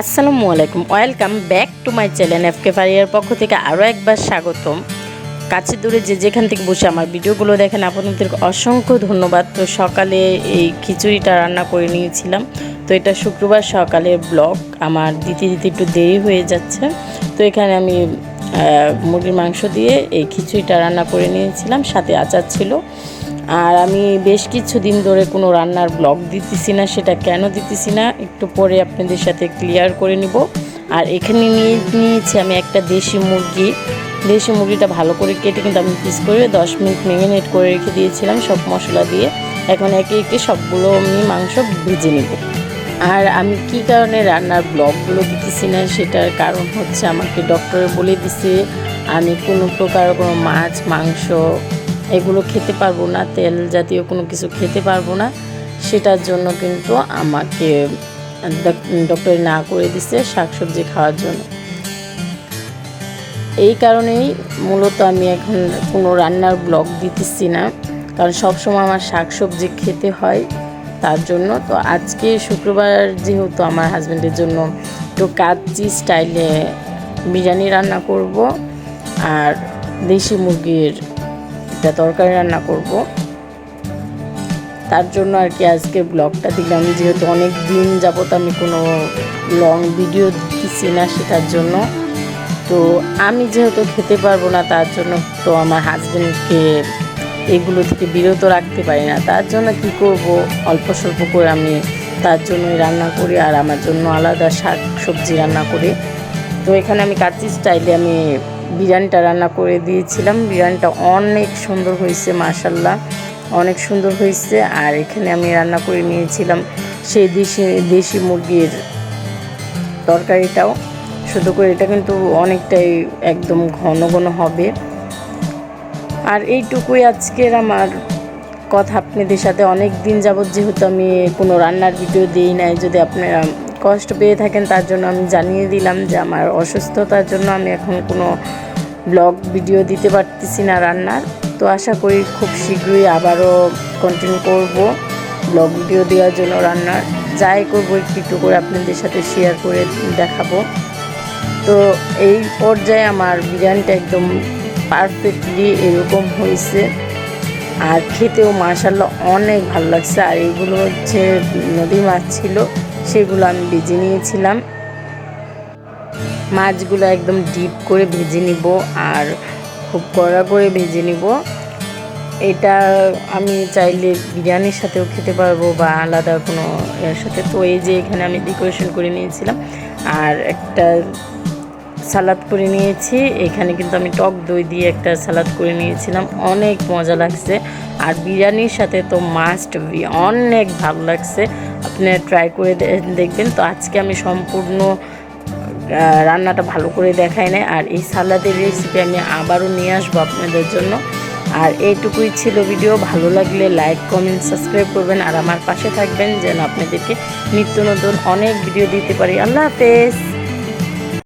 আসসালামু আলাইকুম, welcome back to my channel F K ফারিয়ার পক্ষ থেকে আরও একবার স্বাগতম। কাছে দূরে যে যেখান থেকে বসে আমার ভিডিওগুলো দেখেন আপনাদের অসংখ্য ধন্যবাদ। তো সকালে এই খিচুড়িটা রান্না করে নিয়েছিলাম। তো এটা শুক্রবার সকালের ব্লগ, আমার দিতে দিতে একটু দেরি হয়ে যাচ্ছে। তো এখানে আমি মুরগির মাংস দিয়ে এই খিচুড়িটা রান্না করে নিয়েছিলাম, সাথে আচার ছিল। আর আমি বেশ কিছুদিন ধরে কোনো রান্নার ব্লগ দিতেছি না, সেটা কেন দিতেছি না, একটু পরে আপনাদের সাথে ক্লিয়ার করে নিব। আর এখানে নিয়ে নিয়েছি আমি একটা দেশি মুরগি। দেশি মুরগিটা ভালো করে কেটে কিন্তু আমি পিস করে দশ মিনিট মেরিনেট করে রেখে দিয়েছিলাম সব মশলা দিয়ে। এখন একে একে সবগুলো আমি মাংস ভেজে নিব। আর আমি কি কারণে রান্নার ব্লগগুলো দিতেছি না, সেটার কারণ হচ্ছে আমাকে ডক্টরে বলে দিছে, আমি কোনো প্রকার কোনো মাছ, মাংস এগুলো খেতে পারব না, তেল জাতীয় কোনো কিছু খেতে পারব না। সেটার জন্য কিন্তু আমাকে ডক্টর না করে দিছে শাকসবজি খাওয়ার জন্য। এই কারণেই মূলত আমি এখন কোনো রান্নার ব্লগ দিতেছি না। কারণ সবসময় আমার শাকসবজি খেতে হয় তার জন্য। তো আজকে শুক্রবার যেহেতু আমার হাজব্যান্ডের জন্য একটু কাচ্চি স্টাইলে বিরিয়ানি রান্না করব। আর দেশি মুরগির একটা তরকারি রান্না করব। তার জন্য আর কি আজকে ব্লগটা দিলাম, যেহেতু অনেক দিন যাবত আমি কোনো লং ভিডিও দিচ্ছি না সেটার জন্য। তো আমি যেহেতু খেতে পারব না, তার জন্য তো আমার হাজব্যান্ডকে এগুলো থেকে বিরত রাখতে পারি না। তার জন্য কি করব? অল্প স্বল্প করে আমি তার জন্যই রান্না করি আর আমার জন্য আলাদা শাক সবজি রান্না করি। তো এখানে আমি কাচ্চি স্টাইলে আমি বিরিয়ানিটা রান্না করে দিয়েছিলাম। বিরিয়ানিটা অনেক সুন্দর হয়েছে মাশাল্লাহ অনেক সুন্দর হয়েছে। আর এখানে আমি রান্না করে নিয়েছিলাম সেই দেশি দেশি মুরগির তরকারিটাও। শুধু করে এটা কিন্তু অনেকটাই একদম ঘন ঘন হবে। আর এইটুকুই আজকের আমার কথা। আপনাদের সাথে অনেক দিন যাবৎ যেহেতু আমি কোনো রান্নার ভিডিও দিই নাই, যদি আপনারা কষ্ট পেয়ে থাকেন, তার জন্য আমি জানিয়ে দিলাম যে আমার অসুস্থতার জন্য আমি এখন কোনো ব্লগ, ভিডিও দিতে পারতেছি না রান্নার। তো আশা করি খুব শীঘ্রই আবারও কন্টিনিউ করব ব্লগ, ভিডিও দেওয়ার জন্য রান্নার। যাই করব, একটু একটু করে আপনাদের সাথে শেয়ার করে দেখাবো। তো এই পর্যায়ে আমার বিরিয়ানিটা একদম পারফেক্টলি এরকম হয়েছে। আর খেতেও মাশাল্লাহ অনেক ভালো লাগছে। আর এগুলো হচ্ছে নদী মাছ ছিল, সেগুলো আমি ভেজে নিয়েছিলাম। মাছগুলো একদম ডিপ করে ভেজে নিব আর খুব কড়া করে ভেজে নিব। এটা আমি চাইলে বিরিয়ানির সাথেও খেতে পারব বা আলাদা কোনো এর সাথে। তো এই যে এখানে আমি ডেকোরেশন করে নিয়েছিলাম। আর একটা সালাদ করে নিয়েছি। এখানে কিন্তু আমি টক দই দিয়ে একটা সালাদ করে নিয়েছিলাম। অনেক মজা লাগছে। আর বিরিয়ানির সাথে তো মাস্ট বি অনেক ভালো লাগছে। আপনারা ট্রাই করে দেখবেন। তো আজকে আমি সম্পূর্ণ রান্নাটা ভালো করে দেখাই নাই। আর এই সালাদের রেসিপি আমি আবারও নিয়ে আসব আপনাদের জন্য। আর এইটুকুই ছিল ভিডিও। ভালো লাগলে লাইক কমেন্ট সাবস্ক্রাইব করবেন। আর আমার পাশে থাকবেন যেন আপনাদেরকে নিত্য নতুন অনেক ভিডিও দিতে পারি। আল্লাহ হাফেজ!